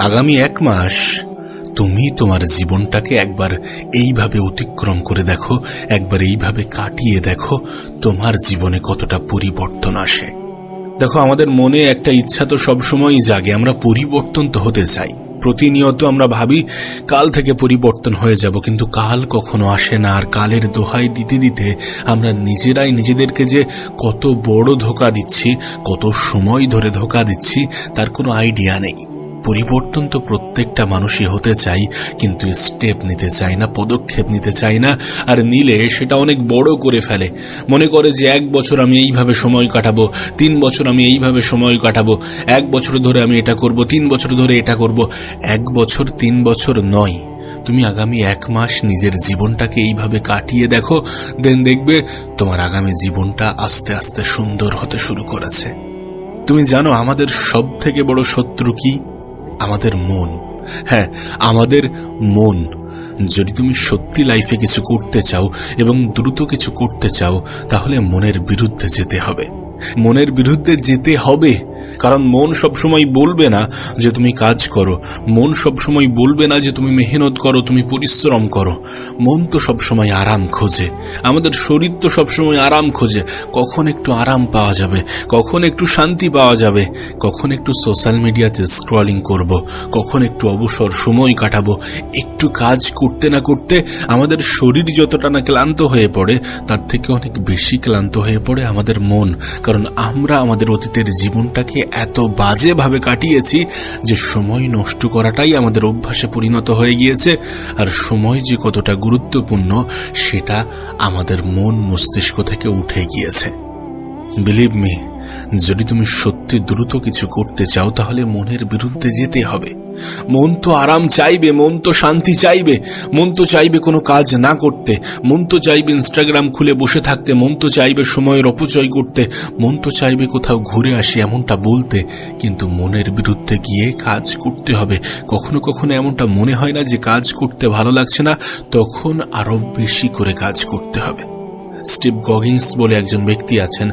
আগামী এক মাস তুমি তোমার জীবনটাকে একবার এইভাবে অতিক্রম করে দেখো, একবার এইভাবে কাটিয়ে দেখো তোমার জীবনে কতটা পরিবর্তন আসে। দেখো, আমাদের মনে একটা ইচ্ছা তো সবসময়ই জাগে, আমরা পরিবর্তন তো হতে চাই। প্রতিনিয়ত আমরা ভাবি, কাল থেকে পরিবর্তন হয়ে যাব, কিন্তু কাল কখনো আসে না, আর কালের দোহাই দিতে দিতে আমরা নিজেরাই নিজেদেরকে যে কত বড় ধোকা দিচ্ছি, কত সময় ধরে ধোকা দিচ্ছি, তার কোনো আইডিয়া নেই। পরিবর্তন তো প্রত্যেকটা মানুষই হতে চাই, কিন্তু স্টেপ নিতে চায় না, পদক্ষেপ নিতে চায় না, আর নিলে সেটা অনেক বড় করে ফেলে। মনে করে যে এক বছর আমি এইভাবে সময় কাটাবো, তিন বছর আমি এইভাবে সময় কাটাবো, এক বছর ধরে আমি এটা করব, তিন বছর ধরে এটা করব, এক বছর তিন বছর নয়। তুমি আগামী এক মাস নিজের জীবনটাকে এইভাবে কাটিয়ে দেখো দেন দেখবে তোমার আগামী জীবনটা আস্তে আস্তে সুন্দর হতে শুরু করেছে। তুমি জানো আমাদের সব থেকে বড় শত্রু কি? আমাদের মন। হ্যাঁ আমাদের মন। যদি তুমি সত্যি লাইফে কিছু করতে চাও এবং দ্রুত কিছু করতে চাও, তাহলে মনের বিরুদ্ধে যেতে হবে। মনের বিরুদ্ধে যেতে হবে। কারণ মন সবসময় বলবে না যে তুমি কাজ করো। মন সবসময় বলবে না যে তুমি মেহনত করো, তুমি পরিশ্রম করো। মন তো সবসময় আরাম খোঁজে। আমাদের শরীর তো সবসময় আরাম খোঁজে। কখন একটু আরাম পাওয়া যাবে? কখন একটু শান্তি পাওয়া যাবে? কখন একটু সোশ্যাল মিডিয়াতে স্ক্রলিং করব? কখন একটু অবসর সময় কাটাবো? একটু কাজ করতে না করতে আমাদের শরীর যতটা না ক্লান্ত হয়ে পড়ে, তার থেকে অনেক বেশি ক্লান্ত হয়ে পড়ে আমাদের মন। কারণ আমরা আমাদের অতীতের জীবনটাকে এত বাজেভাবে কাটিয়েছি যে সময় নষ্ট করাটাই আমাদের অভ্যাসে পরিণত হয়ে গিয়েছে, আর সময় যে কতটা গুরুত্বপূর্ণ সেটা আমাদের মন মস্তিষ্ক থেকে উঠে গিয়েছে। বিলিভ মি যদি তুমি সত্যি দ্রুত কিছু করতে চাও, তাহলে মনের বিরুদ্ধে যেতে হবে। মন তো আরাম চাইবে, মন তো শান্তি চাইবে, মন তো চাইবে কোনো কাজ না করতে, মন তো চাইবে ইনস্টাগ্রাম খুলে বসে থাকতে, মন তো চাইবে সময়ের অপচয় করতে, মন তো চাইবে কোথাও ঘুরে আসি এমনটা বলতে, কিন্তু মনের বিরুদ্ধে গিয়ে কাজ করতে হবে। কখনো কখনো এমনটা মনে হয় না যে কাজ করতে ভালো লাগছে না, তখন আরও বেশি করে কাজ করতে হবে। স্টিভ গগিংস বলে একজন ব্যক্তি আছেন,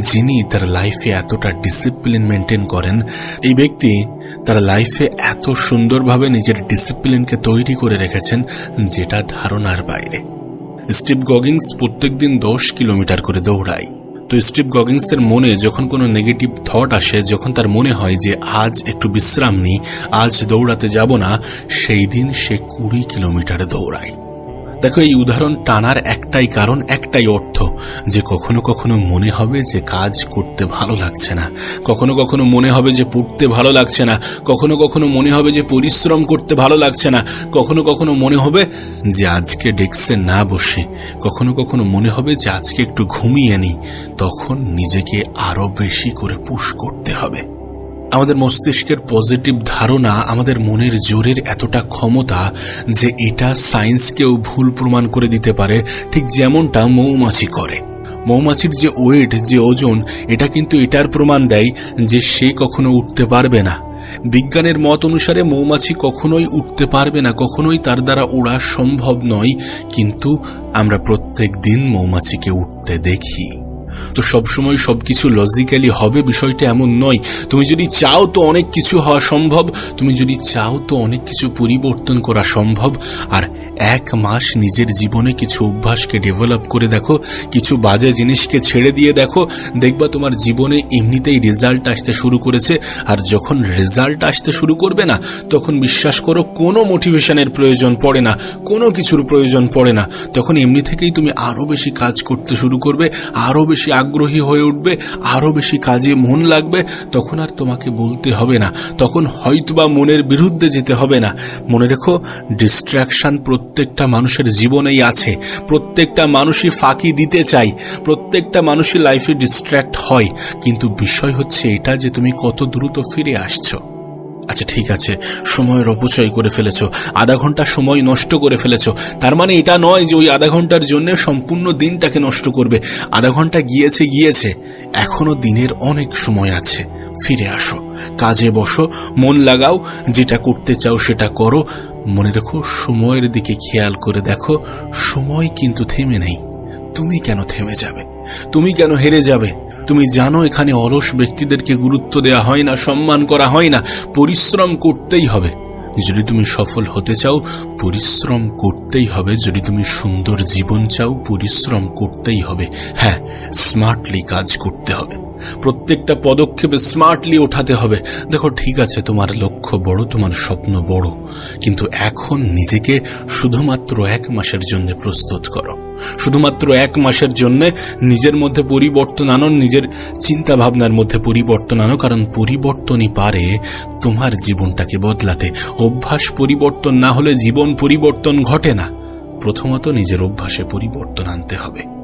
যিনি তার লাইফে এতটা ডিসিপ্লিন মেনটেন করেন। এই ব্যক্তি তার লাইফে এত সুন্দরভাবে নিজের ডিসিপ্লিনকে তৈরি করে রেখেছেন, যেটা ধারণার বাইরে। স্টিভ গগিংস প্রত্যেকদিন দশ কিলোমিটার করে দৌড়ায়। তো স্টিভ গগিংসের মনে যখন কোনো নেগেটিভ থট আসে, যখন তার মনে হয় যে আজ একটু বিশ্রাম নিই, আজ দৌড়াতে যাব না, সেই দিন সে কুড়ি কিলোমিটার দৌড়ায়। দেখো, এই উদাহরণ টানার একটাই কারণ, একটাই অর্থ যে কখনো কখনো মনে হবে যে কাজ করতে ভালো লাগছে না। কখনো কখনো মনে হবে যে পড়তে ভালো লাগছে না। কখনো কখনো মনে হবে যে পরিশ্রম করতে ভালো লাগছে না। কখনো কখনো মনে হবে যে আজকে ডেস্কে না বসে। কখনো কখনো মনে হবে যে আজকে একটু ঘুমিয়ে নিই। তখন নিজেকে আরও বেশি করে পুশ করতে হবে। আমাদের মস্তিষ্কের পজিটিভ ধারণা আমাদের মনের জোরের এতটা ক্ষমতা যে এটা সায়েন্সকেও ভুল প্রমাণ করে দিতে পারে, ঠিক যেমনটা মৌমাছি করে। মৌমাছির যে ওয়েট যে ওজন, এটা কিন্তু এটার প্রমাণ দেয় যে সে কখনো উঠতে পারবে না। বিজ্ঞানের মত অনুসারে মৌমাছি কখনোই উঠতে পারবে না, কখনোই তার দ্বারা ওড়া সম্ভব নয়, কিন্তু আমরা প্রত্যেক দিন মৌমাছিকে উঠতে দেখি। তো সবসময় সবকিছু লজিক্যালি হবে, বিষয়টা এমন নয়। তুমি যদি চাও তো অনেক কিছু হওয়া সম্ভব, তুমি যদি চাও তো অনেক কিছু পরিবর্তন করা সম্ভব, আর এক মাস নিজের জীবনে কিছু অভ্যাসকে ডেভেলপ করে দেখো, কিছু বাজে জিনিসকে ছেড়ে দিয়ে দেখো, দেখবা তোমার জীবনে এমনিতেই রেজাল্ট আসতে শুরু করেছে। আর যখন রেজাল্ট আসতে শুরু করবে না, তখন বিশ্বাস করো কোনো মোটিভেশনের প্রয়োজন পড়ে না, কোনো কিছুর প্রয়োজন পড়ে না। তখন এমনি থেকেই তুমি আরও বেশি কাজ করতে শুরু করবে আরও বেশি আগ্রহী হয়ে উঠবে আরও বেশি কাজে মন লাগবে, তখন আর তোমাকে বলতে হবে না। তখন হয়তোবা মনের বিরুদ্ধে যেতে হবে না। মনে রেখো ডিস্ট্রাকশন প্রত্যেকটা মানুষের জীবনেই আছে। প্রত্যেকটা মানুষই ফাঁকি দিতে চাই প্রত্যেকটা মানুষই লাইফে ডিস্ট্র্যাক্ট হয়। কিন্তু বিষয় হচ্ছে এটা যে তুমি কত দ্রুত ফিরে আসছো। আচ্ছা ঠিক আছে। সময়ের অপচয় করে ফেলেছ। আধা ঘণ্টা সময় নষ্ট করে ফেলেছো। তার মানে এটা নয় যে ওই আধা ঘণ্টার জন্য সম্পূর্ণ দিনটাকে নষ্ট করবে। আধা ঘণ্টা গিয়েছে গিয়েছে। এখনও দিনের অনেক সময় আছে। ফিরে আসো। কাজে বসো, মন লাগাও, যেটা করতে চাও সেটা করো। মনে রেখো, সময়ের দিকে খেয়াল করে দেখো, সময় কিন্তু থেমে নেই। তুমি কেন থেমে যাবে? তুমি কেন হেরে যাবে? তুমি জানো, এখানে অলস ব্যক্তিদেরকে গুরুত্ব দেওয়া হয় না, সম্মান করা হয় না। পরিশ্রম করতেই হবে। যদি তুমি সফল হতে চাও, পরিশ্রম করতেই হবে। যদি তুমি সুন্দর জীবন চাও, পরিশ্রম করতেই হবে। হ্যাঁ স্মার্টলি কাজ করতে হবে। প্রত্যেকটা পদক্ষেপে স্মার্টলি ওঠাতে হবে। দেখো, ঠিক আছে, তোমার লক্ষ্য বড়, তোমার স্বপ্ন বড়, কিন্তু এখন নিজেকে শুধুমাত্র এক মাসের জন্য প্রস্তুত করো। শুধুমাত্র এক মাসের জন্য নিজের মধ্যে পরিবর্তন আনো, নিজের চিন্তা ভাবনার মধ্যে পরিবর্তন আনো, কারণ পরিবর্তনই পারে তোমার জীবনটাকে বদলাতে। অভ্যাস পরিবর্তন না হলে জীবন পরিবর্তন ঘটে না। প্রথমত নিজের অভ্যাসে পরিবর্তন আনতে হবে।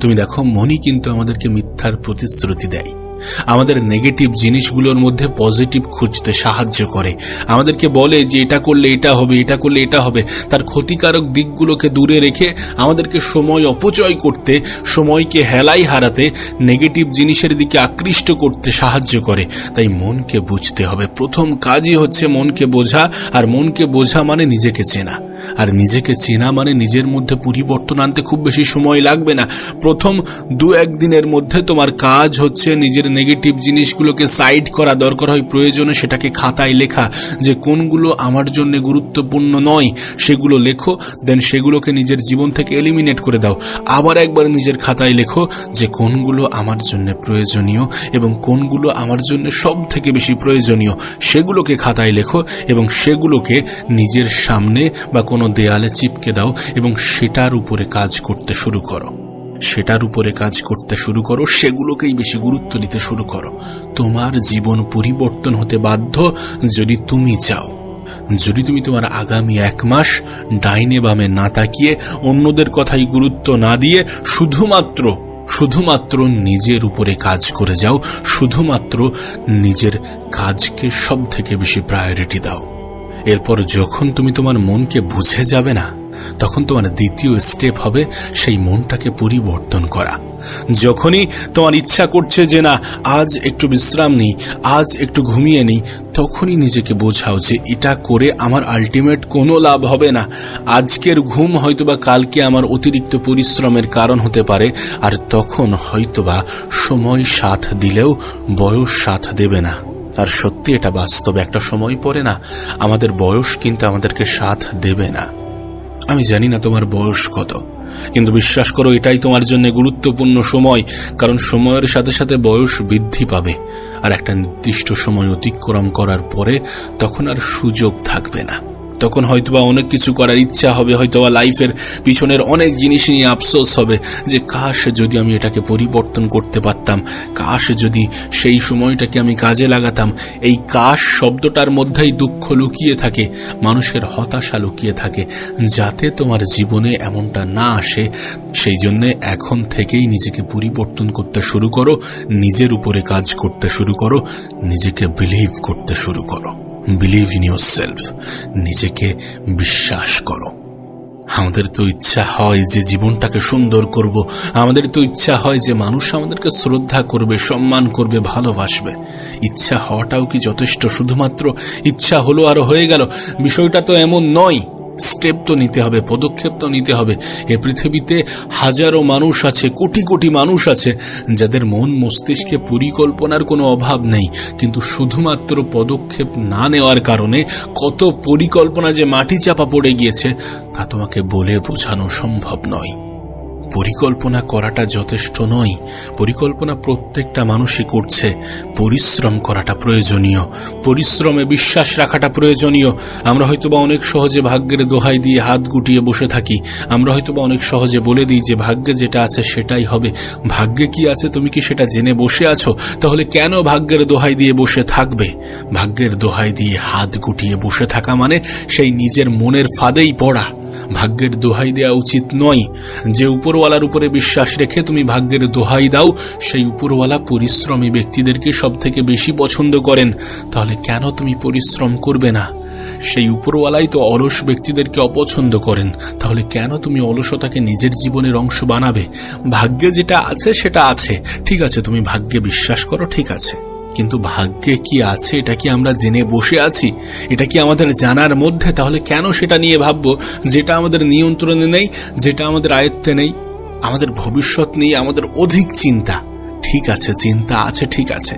তুমি দেখো মনই কিন্তু আমাদেরকে মিথ্যার প্রতিশ্রুতি দেয়। আমাদের নেগেটিভ জিনিসগুলোর মধ্যে পজিটিভ খুঁজতে সাহায্য করে। আমাদেরকে বলে যে, এটা করলে এটা হবে, এটা করলে এটা হবে। তার ক্ষতিকারক দিকগুলোকে দূরে রেখে আমাদেরকে সময় অপচয় করতে, সময়কে হেলাই হারাতে নেগেটিভ জিনিসের দিকে আকৃষ্ট করতে সাহায্য করে। তাই মনকে বুঝতে হবে। প্রথম কাজই হচ্ছে মনকে বোঝা, আর মনকে বোঝা মানে নিজেকে চেনা। আর নিজেকে চেনা মানে নিজের মধ্যে পরিবর্তন আনতে খুব বেশি সময় লাগবে না। প্রথম দু একদিনের মধ্যে তোমার কাজ হচ্ছে নিজের নেগেটিভ জিনিসগুলোকে সাইড করা দরকার হয়, প্রয়োজনে সেটাকে খাতায় লেখা, যে কোনগুলো আমার জন্য গুরুত্বপূর্ণ নয়, সেগুলো লেখো দেন সেগুলোকে নিজের জীবন থেকে এলিমিনেট করে দাও। আবার একবার নিজের খাতায় লেখো যে কোনগুলো আমার জন্য প্রয়োজনীয় এবং কোনগুলো আমার জন্য সব থেকে বেশি প্রয়োজনীয়, সেগুলোকে খাতায় লেখো এবং সেগুলোকে নিজের সামনে বা কোনো দেয়ালে চিপকে দাও এবং সেটার উপরে কাজ করতে শুরু করো। সেটার উপরে কাজ করতে শুরু করো, সেগুলোকেই বেশি গুরুত্ব দিতে শুরু করো। তোমার জীবন পরিবর্তন হতে বাধ্য যদি তুমি চাও। যদি তুমি তোমার আগামী এক মাস ডাইনে বামে না তাকিয়ে অন্যদের কথাই গুরুত্ব না দিয়ে শুধুমাত্র শুধুমাত্র নিজের উপরে কাজ করে যাও, শুধুমাত্র নিজের কাজকে সব থেকে বেশি প্রায়োরিটি দাও। এরপর যখন তুমি তোমার মনকে বুঝে যাবে না তখন তোমার দ্বিতীয় স্টেপ হবে সেই মনটাকে পরিবর্তন করা। যখনই তোমার ইচ্ছা করছে যে না, আজ একটু বিশ্রাম নিই, আজ একটু ঘুমিয়ে নিই, তখনই নিজেকে বোঝাও যে এটা করে আমার আলটিমেট কোনো লাভ হবে না। আজকের ঘুম হয়তোবা কালকে আমার অতিরিক্ত পরিশ্রমের কারণ হতে পারে, আর তখন হয়তোবা সময় সাথ দিলেও বয়স সাথ দেবে না। আর সত্যি এটা বাস্তবে একটা সময় পরে না। আমাদের বয়স কিন্তু আমাদেরকে সাথ দেবে না। আমি জানি না তোমার বয়স কত, কিন্তু বিশ্বাস করো এটাই তোমার জন্য গুরুত্বপূর্ণ সময়, কারণ সময়ের সাথে সাথে বয়স বৃদ্ধি পাবে, আর একটা নির্দিষ্ট সময় অতিক্রম করার পরে তখন আর সুযোগ থাকবে না। তখন হয়তোবা অনেক কিছু করার ইচ্ছা হবে, হয়তোবা লাইফের পিছনের অনেক জিনিস নিয়ে আফসোস হবে যে কাশ যদি আমি এটাকে পরিবর্তন করতে পারতাম, কাশ যদি সেই সময়টাকে আমি কাজে লাগাতাম, এই কাশ শব্দটার মধ্যেই দুঃখ লুকিয়ে থাকে, মানুষের হতাশা লুকিয়ে থাকে, যাতে তোমার জীবনে এমনটা না আসে। সেই জন্যে এখন থেকেই নিজেকে পরিবর্তন করতে শুরু করো, নিজের উপরে কাজ করতে শুরু করো, নিজেকে বিলিভ করতে শুরু করো। বিলিভ ইন ইউর সেলফ নিজেকে বিশ্বাস করো। আমাদের তো ইচ্ছা হয় যে জীবনটাকে সুন্দর করব। আমাদের তো ইচ্ছা হয় যে মানুষ আমাদেরকে শ্রদ্ধা করবে, সম্মান করবে, ভালোবাসবে। ইচ্ছা হওয়াটাও কি যথেষ্ট? শুধুমাত্র ইচ্ছা হলো আর হয়ে গেল। বিষয়টা তো এমন নয়। স্টেপ তো নিতে হবে, পদক্ষেপ তো নিতে হবে। এ পৃথিবীতে হাজারো মানুষ আছে, কোটি কোটি মানুষ আছে, যাদের মন মস্তিষ্কে পরিকল্পনার কোনো অভাব নেই। কিন্তু শুধুমাত্র পদক্ষেপ না নেওয়ার কারণে কত পরিকল্পনা যে মাটি চাপা পড়ে গিয়েছে, তা তোমাকে বলে বোঝানো সম্ভব নয়। পরিকল্পনা করাটা যথেষ্ট নয়। পরিকল্পনা প্রত্যেকটা মানুষই করছে। পরিশ্রম করাটা প্রয়োজনীয়। পরিশ্রমে বিশ্বাস রাখাটা প্রয়োজনীয়। আমরা হয়তোবা অনেক সহজে ভাগ্যের দোহাই দিয়ে হাত গুটিয়ে বসে থাকি। আমরা হয়তোবা অনেক সহজে বলে দিই যে, ভাগ্যে যেটা আছে সেটাই হবে। ভাগ্যে কি আছে তুমি কি সেটা জেনে বসে আছো? তাহলে কেন ভাগ্যের দোহাই দিয়ে বসে থাকবে? ভাগ্যের দোহাই দিয়ে হাত গুটিয়ে বসে থাকা মানে সেই নিজের মনের ফাঁদেই পড়া। ভাগ্যের দোহাই দেওয়া উচিত নয়। যে উপরওয়ালার উপরে বিশ্বাস রেখে তুমি ভাগ্যের দোহাই দাও, সেই উপরওয়ালা পরিশ্রমী ব্যক্তিদেরকে সব থেকে বেশি পছন্দ করেন। তাহলে কেন তুমি পরিশ্রম করবে না? সেই উপরওয়ালাই তো অলস ব্যক্তিদেরকে অপছন্দ করেন। তাহলে কেন তুমি অলসতাকে নিজের জীবনের অংশ বানাবে? ভাগ্যে যেটা আছে সেটা আছে। ঠিক আছে, তুমি ভাগ্যে বিশ্বাস করো, ঠিক আছে। কিন্তু ভাগ্যে কি আছে, এটা কি আমরা জেনে বসে আছি? এটা কি আমাদের জানার মধ্যে? তাহলে কেন সেটা নিয়ে ভাববো? যেটা আমাদের নিয়ন্ত্রণে নেই, যেটা আমাদের আয়ত্তে নেই, আমাদের ভবিষ্যৎ নিয়ে আমাদের অধিক চিন্তা। ঠিক আছে, চিন্তা আছে, ঠিক আছে।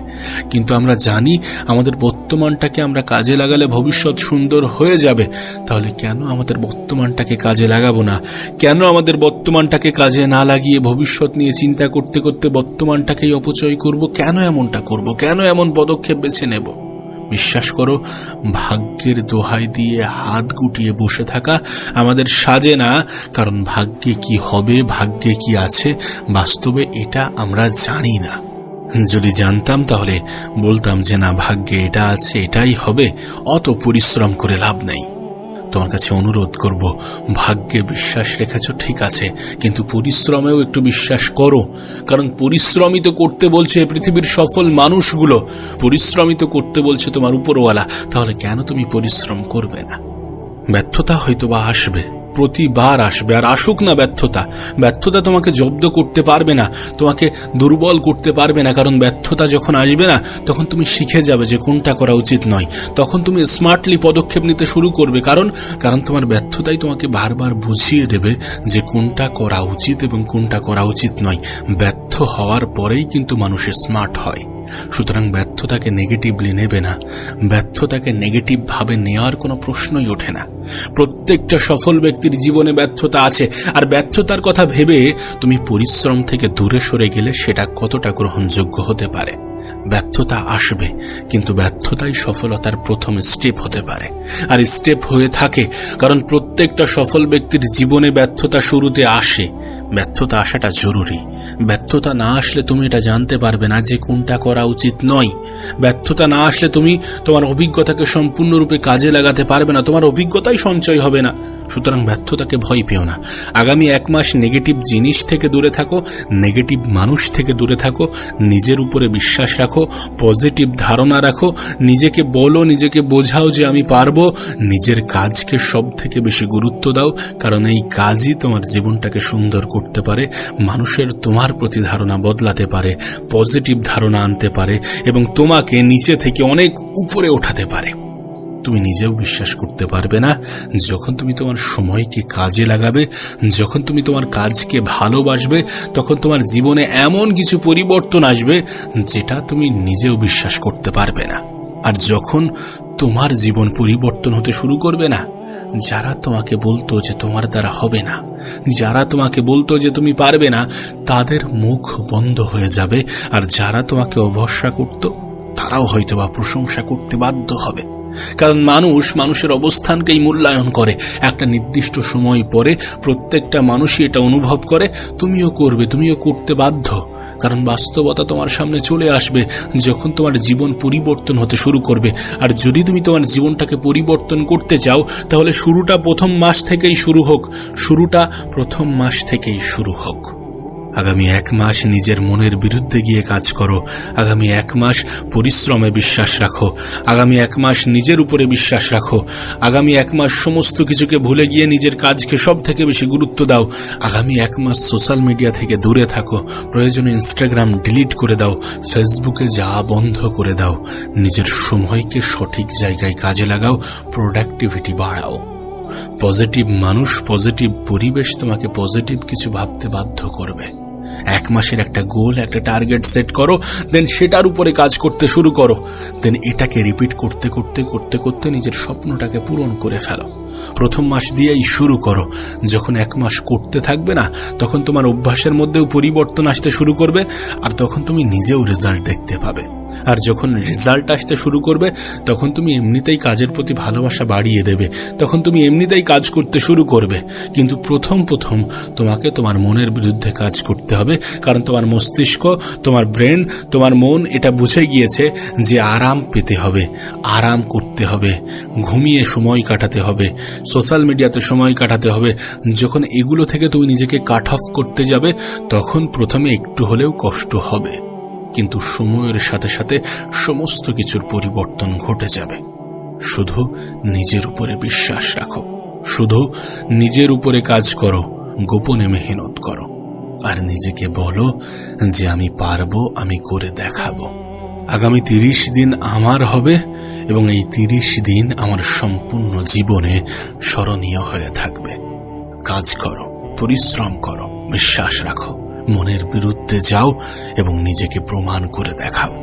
কিন্তু আমরা জানি আমাদের বর্তমানটাকে আমরা কাজে লাগালে ভবিষ্যৎ সুন্দর হয়ে যাবে। তাহলে কেন আমাদের বর্তমানটাকে কাজে লাগাবো না? কেন আমাদের বর্তমানটাকে কাজে না লাগিয়ে ভবিষ্যৎ নিয়ে চিন্তা করতে করতে বর্তমানটাকেই অপচয় করব? কেন এমনটা করব? কেন এমন পদক্ষেপ বেছে নেব? বিশ্বাস করো, ভাগ্যের দোহাই দিয়ে হাত গুটিয়ে বসে থাকা আমাদের সাজে না, কারণ ভাগ্যে কি হবে, ভাগ্যে কি আছে, বাস্তবে এটা আমরা জানি না। যদি জানতাম তাহলে বলতাম যে না, ভাগ্যে এটা আছে, এটাই হবে, অত পরিশ্রম করে লাভ নেই। তোমার কাছে অনুরোধ করব ভাগ্যে বিশ্বাস রেখেছ, ঠিক আছে, কিন্তু পরিশ্রমেও একটু বিশ্বাস করো, কারণ পরিশ্রমিত করতে বলছে পৃথিবীর সফল মানুষগুলো, পরিশ্রমিত করতে বলছে তোমার উপরওয়ালা, তাহলে কেন তুমি পরিশ্রম করবে না? ব্যর্থতা হয়তো বা আসবে। প্রতিবার আসবে, আর আসুক না ব্যর্থতা। ব্যর্থতা তোমাকে জব্দ করতে পারবে না, তোমাকে দুর্বল করতে পারবে না, কারণ ব্যর্থতা যখন আসবে না, তখন তুমি শিখে যাবে যে কোনটা করা উচিত নয়। তখন তুমি স্মার্টলি পদক্ষেপ নিতে শুরু করবে। কারণ কারণ তোমার ব্যর্থতাই তোমাকে বারবার বুঝিয়ে দেবে যে কোনটা করা উচিত এবং কোনটা করা উচিত নয়। ব্যর্থ হওয়ার পরেই কিন্তু মানুষের স্মার্ট হয়। সুতরাং ব্যর্থতাকে নেগেটিভলি নেবে না। ব্যর্থতাকে নেগেটিভ ভাবে নেওয়ার কোনো প্রশ্নই ওঠে না। প্রত্যেকটা সফল ব্যক্তির জীবনে ব্যর্থতা আছে। আর ব্যর্থতার কথা ভেবে তুমি পরিশ্রম থেকে দূরে সরে গেলে সেটা কতটা গ্রহণযোগ্য হতে পারে। ব্যর্থতা আসবে, কিন্তু ব্যর্থতাই সফলতার প্রথম স্টেপ হতে পারে। আর স্টেপ হয়ে থাকে, কারণ প্রত্যেকটা সফল ব্যক্তির জীবনে ব্যর্থতা শুরুতে আসে। ব্যর্থতা আসাটা জরুরি। ব্যর্থতা না আসলে তুমি এটা জানতে পারবে না যে কোনটা করা উচিত নয়। ব্যর্থতা না আসলে তুমি তোমার অভিজ্ঞতাকে সম্পূর্ণরূপে কাজে লাগাতে পারবে না, তোমার অভিজ্ঞতাই সঞ্চয় হবে না। সুতরাং ব্যর্থতাকে ভয় পেও না। আগামী এক মাস নেগেটিভ জিনিস থেকে দূরে থাকো, নেগেটিভ মানুষ থেকে দূরে থাকো, নিজের উপরে বিশ্বাস রাখো, পজিটিভ ধারণা রাখো, নিজেকে বলো, নিজেকে বোঝাও যে আমি পারব, নিজের কাজকে সব থেকে বেশি গুরুত্ব দাও, কারণ এই কাজই তোমার জীবনটাকে সুন্দর করতে পারে, মানুষের তোমার প্রতি ধারণা বদলাতে পারে, পজিটিভ ধারণা আনতে পারে, এবং তোমাকে নিচে থেকে অনেক উপরে ওঠাতে পারে। তুমি নিজেও বিশ্বাস করতে পারবে না। যখন তুমি তোমার সময়কে কাজে লাগাবে, যখন তুমি তোমার কাজকে ভালোবাসবে, তখন তোমার জীবনে এমন কিছু পরিবর্তন আসবে যেটা তুমি নিজেও বিশ্বাস করতে পারবে না। আর যখন তোমার জীবন পরিবর্তন হতে শুরু করবে না, যারা তোমাকে বলতো যে তোমার দ্বারা হবে না, যারা তোমাকে বলতো যে তুমি পারবে না, তাদের মুখ বন্ধ হয়ে যাবে। আর যারা তোমাকে অভরসা করত, তারাও হয়তো বা প্রশংসা করতে বাধ্য হবে। কারণ মানুষ মানুষের অবস্থানকেই মূল্যায়ন করে। একটা নির্দিষ্ট সময় পরে প্রত্যেকটা মানুষই এটা অনুভব করে, তুমিও করবে, তুমিও করতে বাধ্য। কারণ বাস্তবতা তোমার সামনে চলে আসবে যখন তোমার জীবন পরিবর্তন হতে শুরু করবে। আর যদি তুমি তোমার জীবনটাকে পরিবর্তন করতে চাও, তাহলে শুরুটা প্রথম মাস থেকেই শুরু হোক, শুরুটা প্রথম মাস থেকেই শুরু হোক। আগামী এক মাস নিজের মনের বিরুদ্ধে গিয়ে কাজ করো। আগামী এক মাস পরিশ্রমে বিশ্বাস রাখো। আগামী এক মাস নিজের উপরে বিশ্বাস রাখো। আগামী এক মাস সমস্ত কিছুকে ভুলে গিয়ে নিজের কাজকে সব থেকে বেশি গুরুত্ব দাও। আগামী এক মাস সোশ্যাল মিডিয়া থেকে দূরে থাকো। প্রয়োজনে ইনস্টাগ্রাম ডিলিট করে দাও। ফেসবুকে যাওয়া বন্ধ করে দাও। নিজের সময়কে সঠিক জায়গায় কাজে লাগাও। প্রোডাক্টিভিটি বাড়াও। পজিটিভ মানুষ পজিটিভ পরিবেশ তোমাকে পজিটিভ কিছু ভাবতে বাধ্য করবে। এক মাসের একটা গোল একটা টার্গেট সেট করো দেন সেটার উপরে কাজ করতে শুরু করো। দেন এটাকে রিপিট করতে করতে করতে করতে নিজের স্বপ্নটাকে পূরণ করে ফেলো। প্রথম মাস দিয়েই শুরু করো। যখন এক মাস করতে থাকবে না, তখন তোমার অভ্যাসের মধ্যেও পরিবর্তন আসতে শুরু করবে, আর তখন তুমি নিজেও রেজাল্ট দেখতে পাবে। আর যখন রেজাল্ট আসতে শুরু করবে, তখন তুমি এমনিতেই কাজের প্রতি ভালোবাসা বাড়িয়ে দেবে। তখন তুমি এমনিতেই কাজ করতে শুরু করবে। কিন্তু প্রথম প্রথম তোমাকে তোমার মনের বিরুদ্ধে কাজ করতে হবে। কারণ তোমার মস্তিষ্ক, তোমার ব্রেন, তোমার মন এটা বুঝে গিয়েছে যে আরাম পেতে হবে, আরাম করতে হবে, ঘুমিয়ে সময় কাটাতে হবে সোশ্যাল মিডিয়াতে সময় কাটাতে হবে। যখন এগুলো থেকে তুমি নিজেকে কাট অফ করতে যাবে, তখন প্রথমে একটু হলেও কষ্ট হবে। কিন্তু সময়ের সাথে সাথে সমস্ত কিছুর পরিবর্তন ঘটে যাবে। শুধু নিজের উপরে বিশ্বাস রাখো। শুধু নিজের উপরে কাজ করো, গোপনে মেহনত করো। আর নিজেকে বলো যে আমি পারব, আমি করে দেখাবো। আগামী তিরিশ দিন আমার হবে এবং এই তিরিশ দিন আমার সম্পূর্ণ জীবনে স্মরণীয় হয়ে থাকবে। কাজ করো, পরিশ্রম করো, বিশ্বাস রাখো। মনের বিরুদ্ধে যাও এবং নিজেকে প্রমাণ করে দেখাও।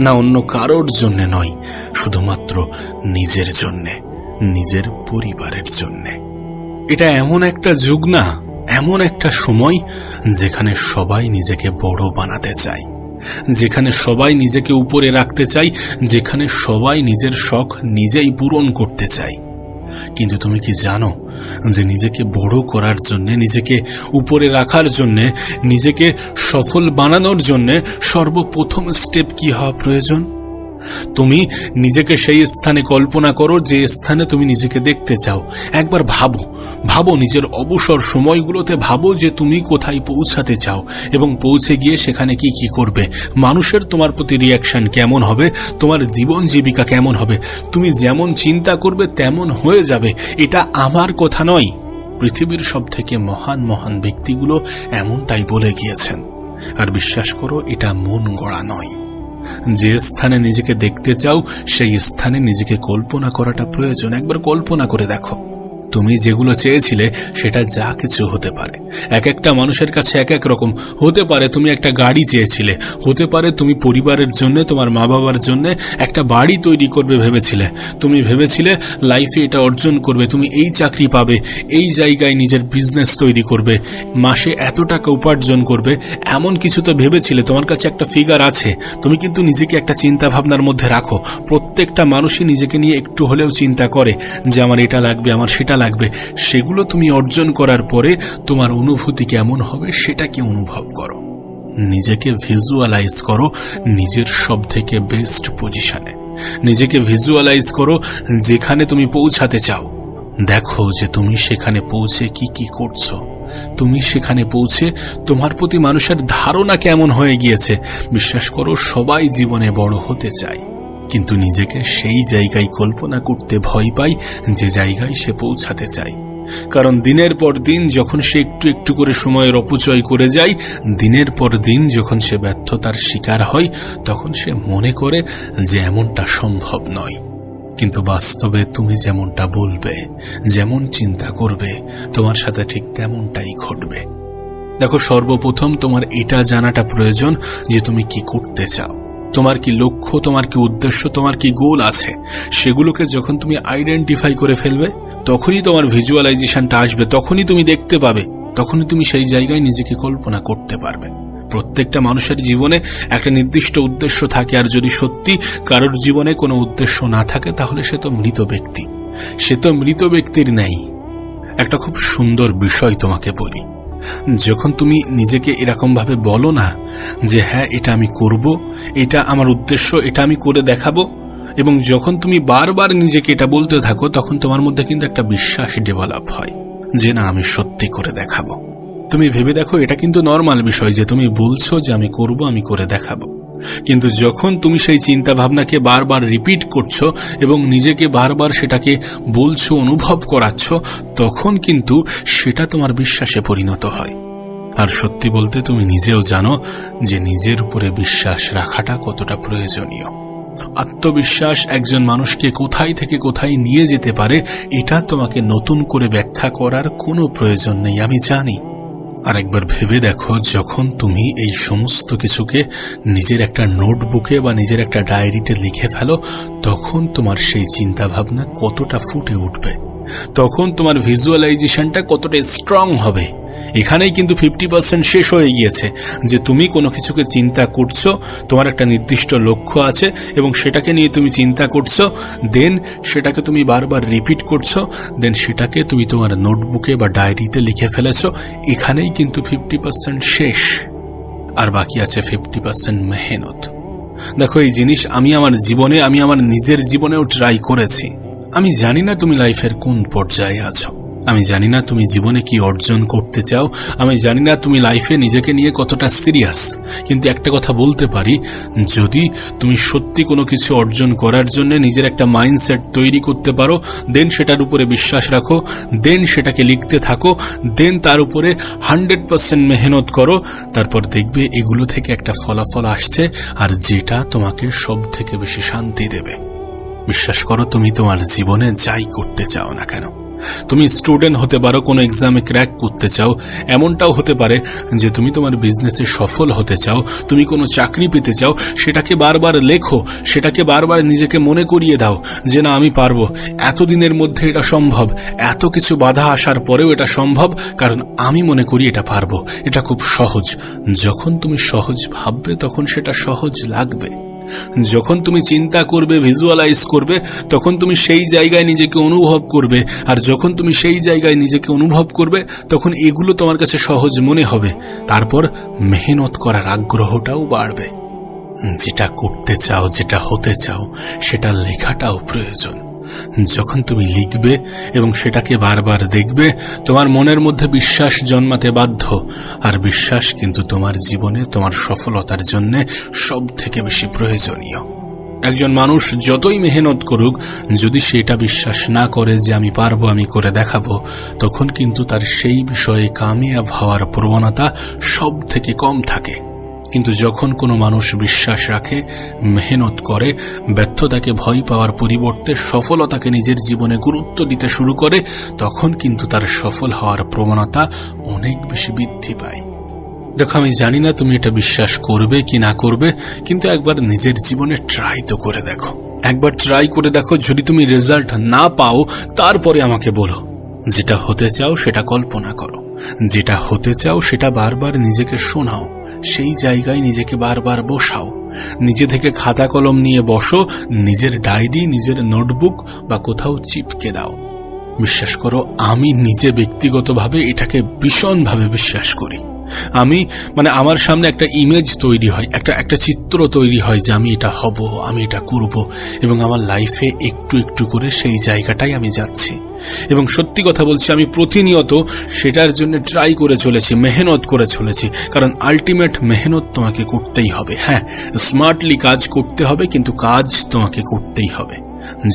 না অন্য কারোর জন্যে নয়, শুধুমাত্র নিজের জন্যে, নিজের পরিবারের জন্যে। এটা এমন একটা যুগ না, এমন একটা সময় যেখানে সবাই নিজেকে বড় বানাতে চায়, যেখানে সবাই নিজেকে উপরে রাখতে চায়, যেখানে সবাই নিজের শখ নিজেই পূরণ করতে চায়। কিন্তু তুমি কি জানো যে নিজেকে বড় করার জন্যে, নিজেকে উপরে রাখার জন্যে, নিজেকে সফল বানানোর জন্যে সর্বপ্রথম স্টেপ কি হওয়া প্রয়োজন? তুমি নিজেকে সেই স্থানে কল্পনা করো যে স্থানে তুমি নিজেকে দেখতে চাও। একবার ভাবো ভাবো নিজের অবসর সময়গুলোতে ভাবো যে তুমি কোথায় পৌঁছাতে চাও এবং পৌঁছে গিয়ে সেখানে কি কি করবে। মানুষের তোমার প্রতি রিয়াকশন কেমন হবে? তোমার জীবন জীবিকা কেমন হবে? তুমি যেমন চিন্তা করবে তেমন হয়ে যাবে। এটা আমার কথা নয়। পৃথিবীর সব থেকে মহান মহান ব্যক্তিগুলো এমনটাই বলে গিয়েছেন। আর বিশ্বাস করো, এটা মন গড়া নয়। যে স্থানে নিজেকে দেখতে চাও, সেই স্থানে নিজেকে কল্পনা করাটা প্রয়োজন। একবার কল্পনা করে দেখো। তুমি যেগুলো চেয়েছিলে, সেটা যা কিছু হতে পারে। এক একটা মানুষের কাছে এক এক রকম। হতে পারে তুমি একটা গাড়ি চেয়েছিলে, হতে পারে তুমি পরিবারের জন্য, তোমার মা বাবার জন্য একটা বাড়ি তৈরি করবে ভেবেছিলে। তুমি ভেবেছিলে লাইফে এটা অর্জন করবে, তুমি এই চাকরি পাবে, এই জায়গায় নিজের বিজনেস তৈরি করবে, মাসে এত টাকা উপার্জন করবে, এমন কিছু তো ভেবেছিলে, তোমার কাছে একটা ফিগার আছে। তুমি কিন্তু নিজেকে একটা চিন্তা ভাবনার মধ্যে রাখো। প্রত্যেকটা মানুষই নিজেকে নিয়ে একটু হলেও চিন্তা করে যে, আমার এটা লাগবে, আমার সেটা লাগবে, সেগুলো তুমি অর্জন করার পরে তোমার অনুভূতি কেমন হবে সেটাকে অনুভব করো। নিজেকে ভিজুয়ালাইজ করো নিজের সব থেকে বেস্ট পজিশনে নিজেকে ভিজুয়ালাইজ করো যেখানে তুমি পৌঁছাতে চাও। দেখো যে তুমি সেখানে পৌঁছে কি কি করছ। তুমি সেখানে পৌঁছে তোমার প্রতি মানুষের ধারণা কেমন হয়ে গিয়েছে। বিশ্বাস করো সবাই জীবনে বড় হতে চায়। কিন্তু নিজেকে সেই জায়গায় কল্পনা করতে ভয় পাই যে জায়গায় সে পৌঁছাতে চায়। কারণ দিনের পর দিন যখন সে একটু একটু করে সময়ের অপচয় করে যায়, দিনের পর দিন যখন সে ব্যর্থতার শিকার হয়, তখন সে মনে করে যে এমনটা সম্ভব নয়। কিন্তু বাস্তবে তুমি যেমনটা বলবে, যেমন চিন্তা করবে, তোমার সাথে ঠিক তেমনটাই ঘটবে। দেখো, সর্বপ্রথম তোমার এটা জানাটা প্রয়োজন যে তুমি কি করতে চাও। তোমার কি লক্ষ্য, তোমার কি উদ্দেশ্য, তোমার কি গোল আছে? সেগুলোকে যখন তুমি আইডেন্টিফাই করে ফেলবে, তখনই তোমার ভিজুয়ালাইজেশনটা আসবে, তখনই তুমি দেখতে পাবে, তখনই তুমি সেই জায়গায় নিজেকে কল্পনা করতে পারবে। প্রত্যেকটা মানুষের জীবনে একটা নির্দিষ্ট উদ্দেশ্য থাকে, আর যদি সত্যি কারোর জীবনে কোনো উদ্দেশ্য না থাকে, তাহলে সে তো মৃত ব্যক্তি। সে তো মৃত ব্যক্তির নেই। একটা খুব সুন্দর বিষয় তোমাকে বলি। যখন তুমি নিজেকে এরকমভাবে বলো না যে হ্যাঁ এটা আমি করব, এটা আমার উদ্দেশ্য, এটা আমি করে দেখাবো, এবং যখন তুমি বারবার নিজেকে এটা বলতে থাকো, তখন তোমার মধ্যে কিন্তু একটা বিশ্বাস ডেভেলপ হয় যে, না, আমি সত্যি করে দেখাবো। তুমি ভেবে দেখো, এটা কিন্তু নর্মাল বিষয় যে, তুমি বলছো যে, আমি করব, আমি করে দেখাবো। কিন্তু যখন তুমি সেই চিন্তা ভাবনাকে বারবার রিপিট করছ এবং নিজেকে বারবার সেটাকে বলছো, অনুভব করাচ্ছ, তখন কিন্তু সেটা তোমার বিশ্বাসে পরিণত হয়। আর সত্যি বলতে তুমি নিজেও জানো যে নিজের উপরে বিশ্বাস রাখাটা কতটা প্রয়োজনীয়। আত্মবিশ্বাস একজন মানুষকে কোথায় থেকে কোথায় নিয়ে যেতে পারে, এটা তোমাকে নতুন করে ব্যাখ্যা করার কোনো প্রয়োজন নেই, আমি জানি। আর একবার ভেবে দেখো, যখন তুমি এই সমস্ত কিছুকে নিজের একটা নোটবুকে বা নিজের একটা ডায়েরিতে লিখে ফেলো, তখন তোমার সেই চিন্তা ভাবনা কতটা ফুটে উঠবে? তখন তোমার ভিজুয়ালাইজেশনটা কতটা স্ট্রং হবে? এখানেই কিন্তু ফিফটি পার্সেন্ট শেষ হয়ে গিয়েছে। যে তুমি কোনো কিছুকে চিন্তা করছ, তোমার একটা নির্দিষ্ট লক্ষ্য আছে এবং সেটাকে নিয়ে তুমি চিন্তা করছ দেন সেটাকে তুমি বারবার রিপিট করছ দেন সেটাকে তুমি তোমার নোটবুকে বা ডায়েরিতে লিখে ফেলেছো। এখানেই কিন্তু ফিফটি পার্সেন্ট শেষ। আর বাকি আছে ফিফটি পার্সেন্ট মেহনত। দেখো, এই জিনিস আমি আমার জীবনে, আমি আমার নিজের জীবনেও ট্রাই করেছি। আমি জানি না তুমি লাইফের কোন পর্যায়ে আছো। আমি জানি না তুমি জীবনে কি অর্জন করতে চাও। আমি জানি না তুমি লাইফে নিজেকে নিয়ে কতটা সিরিয়াস কিন্তু একটা কথা বলতে পারি, যদি তুমি সত্যি কোনো কিছু অর্জন করার জন্য নিজের একটা মাইন্ডসেট তৈরি করতে পারো দেন সেটার উপরে বিশ্বাস রাখো দেন সেটাকে লিখতে থাকো দেন তার উপরে হান্ড্রেড পার্সেন্ট মেহনত করো, তারপর দেখবে এগুলো থেকে একটা ফলাফল আসছে, আর যেটা তোমাকে সব থেকে বেশি শান্তি দেবে। বিশ্বাস করো, তুমি তোমার জীবনে যাই করতে চাও না কেন। তুমি স্টুডেন্ট হতে পারো, কোনো এক্সামে ক্র্যাক করতে চাও, এমনটাও হতে পারে যে তুমি তোমার বিজনেসে সফল হতে চাও, তুমি কোনো চাকরি পেতে চাও, সেটাকে বারবার লেখো, সেটাকে বারবার নিজেকে মনে করিয়ে দাও যে না, আমি পারব। এতদিনের মধ্যে এটা সম্ভব, এত কিছু বাধা আসার পরেও এটা সম্ভব, কারণ আমি মনে করি এটা পারব। এটা খুব সহজ। যখন তুমি সহজ ভাববে, তখন সেটা সহজ লাগবে। যখন তুমি চিন্তা করবে ভিজুয়ালাইজ করবে, তখন তুমি সেই জায়গায় নিজেকে অনুভব করবে। আর যখন তুমি সেই জায়গায় নিজেকে অনুভব করবে, তখন এগুলো তোমার কাছে সহজ মনে হবে। তারপর মেহনত করার আগ্রহটাও বাড়বে। যেটা করতে চাও, যেটা হতে চাও, সেটা লেখাটাও প্রয়োজন। যখন তুমি লিখবে এবং সেটাকে বারবার দেখবে, তোমার মনের মধ্যে বিশ্বাস জন্মাতে বাধ্য। আর বিশ্বাস কিন্তু তোমার জীবনে, তোমার সফলতার জন্য সব থেকে বেশি প্রয়োজনীয়। একজন মানুষ যতই মেহনত করুক, যদি সেটা বিশ্বাস না করে যে আমি পারব, আমি করে দেখাবো, তখন কিন্তু তার সেই বিষয়ে কামিয়াব হওয়ার প্রবণতা সব থেকে কম থাকে। কিন্তু যখন কোনো মানুষ বিশ্বাস রাখে, মেহনত করে, ব্যর্থতাকে ভয় পাওয়ার পরিবর্তে সফলতাকে নিজের জীবনে গুরুত্ব দিতে শুরু করে, তখন কিন্তু তার সফল হওয়ার প্রবণতা অনেক বেশি বৃদ্ধি পায়। দেখো, আমি জানি না তুমি এটা বিশ্বাস করবে কি না করবে, কিন্তু একবার নিজের জীবনে ট্রাই তো করে দেখো। একবার ট্রাই করে দেখো, যদি তুমি রেজাল্ট না পাও, তারপরে আমাকে বলো। যেটা হতে চাও সেটা কল্পনা করো। যেটা হতে চাও সেটা বারবার নিজেকে শোনাও। সেই জায়গায় নিজেকে বারবার বসাও। নিজে থেকে খাতা কলম নিয়ে বসো, নিজের ডায়েরি, নিজের নোটবুক বা কোথাও চিপকে দাও। বিশ্বাস করো, আমি নিজে ব্যক্তিগতভাবে এটাকে ভীষণভাবে বিশ্বাস করি। আমি মানে আমার সামনে একটা ইমেজ তৈরি হয়, একটা একটা চিত্র তৈরি হয় যে আমি এটা হব, আমি এটা করব, এবং আমার লাইফে একটু একটু করে সেই জায়গাটাই আমি যাচ্ছি। এবং সত্যি কথা বলছি, আমি প্রতিনিয়ত সেটার জন্য ট্রাই করে চলেছি, মেহনত করে চলেছি, কারণ আলটিমেট মেহনত তোমাকে করতেই হবে। হ্যাঁ স্মার্টলি কাজ করতে হবে, কিন্তু কাজ তোমাকে করতেই হবে।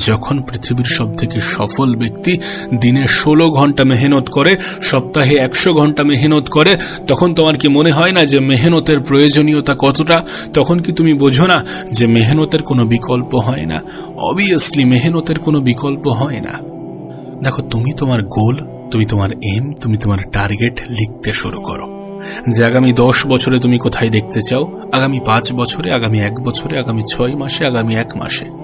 যখন পৃথিবীর সব থেকে সফল ব্যক্তি দিনে ষোলো ঘণ্টা মেহনত করে, সপ্তাহে একশো ঘণ্টা মেহনত করে, তখন তোমার কি মনে হয় না যে মেহনতের প্রয়োজনীয়তা কতটা? তখন কি তুমি বোঝো না যে মেহনতের কোনো বিকল্প হয় না? অবভিয়াসলি মেহনতের কোনো বিকল্প হয় না। দেখো, তুমি তোমার গোল তুমি তোমার এম তুমি তোমার টার্গেট লিখতে শুরু করো। যে আগামী দশ বছরে তুমি কোথায় দেখতে চাও, আগামী পাঁচ বছরে, আগামী এক বছরে, আগামী ছয় মাসে, আগামী এক মাসে।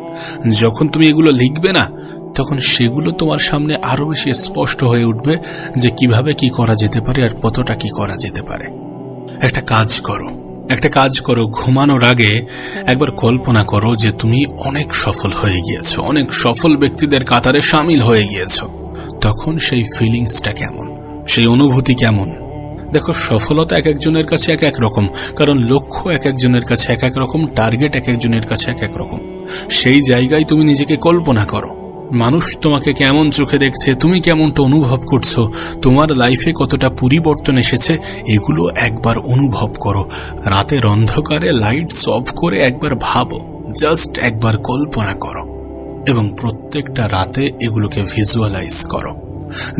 যখন তুমি এগুলো লিখবে না, তখন সেগুলো তোমার সামনে আরও বেশি স্পষ্ট হয়ে উঠবে যে কীভাবে কি করা যেতে পারে আর কতটা কি করা যেতে পারে। একটা কাজ করো, একটা কাজ করো, ঘুমানোর আগে একবার কল্পনা করো যে তুমি অনেক সফল হয়ে গিয়েছো, অনেক সফল ব্যক্তিদের কাতারে সামিল হয়ে গিয়েছো। তখন সেই ফিলিংসটা কেমন? সেই অনুভূতি কেমন? দেখো, সফলতা এক একজনের কাছে এক এক রকম, কারণ লক্ষ্য এক একজনের কাছে এক এক রকম টার্গেট এক একজনের কাছে এক এক রকম। সেই জায়গায় তুমি নিজেকে কল্পনা করো। মানুষ তোমাকে কেমন চোখে দেখছে, তুমি কেমনটা অনুভব করছ, তোমার লাইফে কতটা পরিবর্তন এসেছে, এগুলো একবার অনুভব করো। রাতের অন্ধকারে লাইটস অফ করে একবার ভাবো জাস্ট একবার কল্পনা করো। এবং প্রত্যেকটা রাতে এগুলোকে ভিজুয়ালাইজ করো।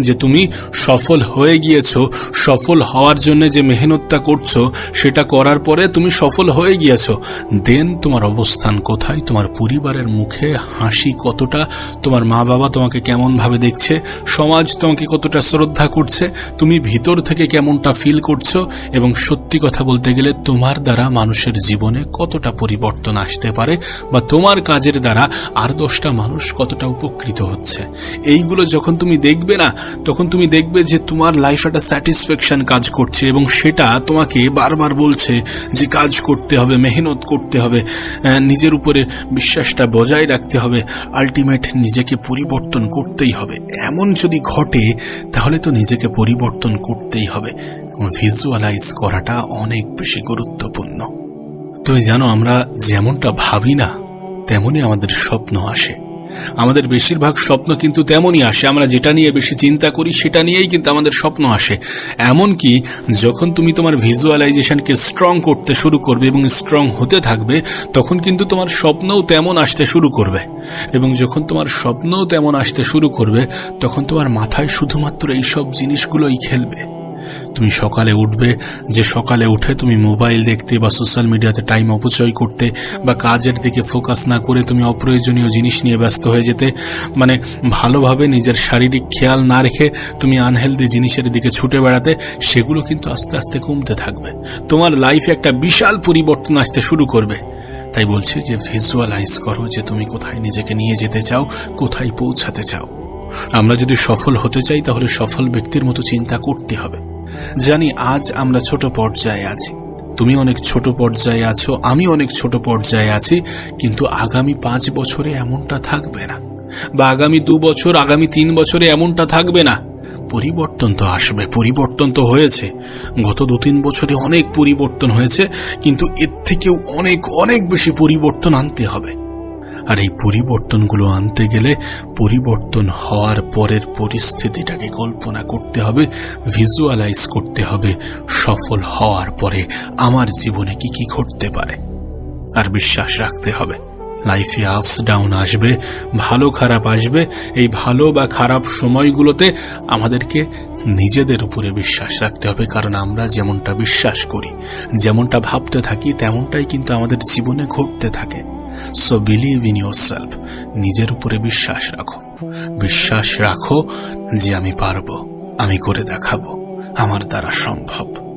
যে তুমি সফল হয়ে গিয়েছো, সফল হওয়ার জন্য যে মেহনতটা করছ, সেটা করার পরে তুমি সফল হয়ে গিয়েছ। দেন তোমার অবস্থান কোথায়? তোমার পরিবারের মুখে হাসি কতটা? তোমার মা বাবা তোমাকে কেমন ভাবে দেখছে? সমাজ তোমাকে কতটা শ্রদ্ধা করছে? তুমি ভিতর থেকে কেমনটা ফিল করছ? এবং সত্যি কথা বলতে গেলে তোমার দ্বারা মানুষের জীবনে কতটা পরিবর্তন আসতে পারে? বা তোমার কাজের দ্বারা আর দশটা মানুষ কতটা উপকৃত হচ্ছে? এইগুলো যখন তুমি দেখবে না, তখন তুমি দেখবে যে তোমার লাইফ একটা স্যাটিসফ্যাকশন কাজ করছে এবং সেটা তোমাকে বারবার বলছে যে কাজ করতে হবে, মেহনত করতে হবে নিজের উপরে বিশ্বাসটা বজায় রাখতে হবে আলটিমেট নিজেকে পরিবর্তন করতেই হবে। এমন যদি ঘটে, তাহলে তো নিজেকে পরিবর্তন করতেই হবে। ভিজুয়ালাইজ করাটা অনেক বেশি গুরুত্বপূর্ণ। তুমি জানো, আমরা যেমনটা ভাবি না, তেমনই আমাদের স্বপ্ন আসে। আমাদের বেশিরভাগ স্বপ্ন কিন্তু তেমনই আসে। আমরা যেটা নিয়ে বেশি চিন্তা করি, সেটা নিয়েই কিন্তু আমাদের স্বপ্ন আসে। এমনকি যখন তুমি তোমার ভিজুয়ালাইজেশনকে স্ট্রং করতে শুরু করবে এবং স্ট্রং হতে থাকবে, তখন কিন্তু তোমার স্বপ্নও তেমন আসতে শুরু করবে। এবং যখন তোমার স্বপ্নও তেমন আসতে শুরু করবে, তখন তোমার মাথায় শুধুমাত্র এইসব জিনিসগুলোই খেলবে। তুমি সকালে উঠবে। যে সকালে উঠে তুমি মোবাইল দেখতে বা সোশ্যাল মিডিয়াতে টাইম অপচয় করতে বা কাজের দিকে ফোকাস না করে তুমি অপ্রয়োজনীয় জিনিস নিয়ে ব্যস্ত হয়ে যেতে। মানে ভালোভাবে নিজের শারীরিক খেয়াল না রেখে তুমি আনহেলদি জিনিসের দিকে ছুটে বেড়াতে, সেগুলো কিন্তু আস্তে আস্তে কমতে থাকবে। তোমার লাইফে একটা বিশাল পরিবর্তন আসতে শুরু করবে। তাই বলছি যে ভিজুয়ালাইজ করো যে তুমি কোথায় নিজেকে নিয়ে যেতে চাও, কোথায় পৌঁছাতে চাও। আমরা যদি সফল হতে চাই, তাহলে সফল ব্যক্তির মতো চিন্তা করতে হবে। জানি, আজ আমরা ছোট পর্যায়ে আছি। তুমি অনেক ছোট পর্যায়ে আছো, আমি অনেক ছোট পর্যায়ে আছি, কিন্তু আগামী পাঁচ বছরে এমনটা থাকবে না। বা আগামী দু বছর, আগামী তিন বছরে এমনটা থাকবে না। পরিবর্তন তো আসবে, পরিবর্তন তো হয়েছে। গত দু তিন বছরে অনেক পরিবর্তন হয়েছে, কিন্তু এর থেকেও অনেক অনেক বেশি পরিবর্তন আনতে হবে। আর এই পরিবর্তনগুলো আনতে গেলে পরিবর্তন হওয়ার পরের পরিস্থিতিটাকে কল্পনা করতে হবে ভিজুয়ালাইজ করতে হবে সফল হওয়ার পরে আমার জীবনে কি কি ঘটতে পারে। আর বিশ্বাস রাখতে হবে লাইফে আপস ডাউন আসবে, ভালো খারাপ আসবে, এই ভালো বা খারাপ সময়গুলোতে আমাদেরকে নিজেদের উপরে বিশ্বাস রাখতে হবে, কারণ আমরা যেমনটা বিশ্বাস করি, যেমনটা ভাবতে থাকি, তেমনটাই কিন্তু আমাদের জীবনে ঘটতে থাকে। So believe in yourself নিজের উপরে বিশ্বাস রাখো। বিশ্বাস রাখো যে আমি পারব, আমি করে দেখাবো। আমার দ্বারা সম্ভব।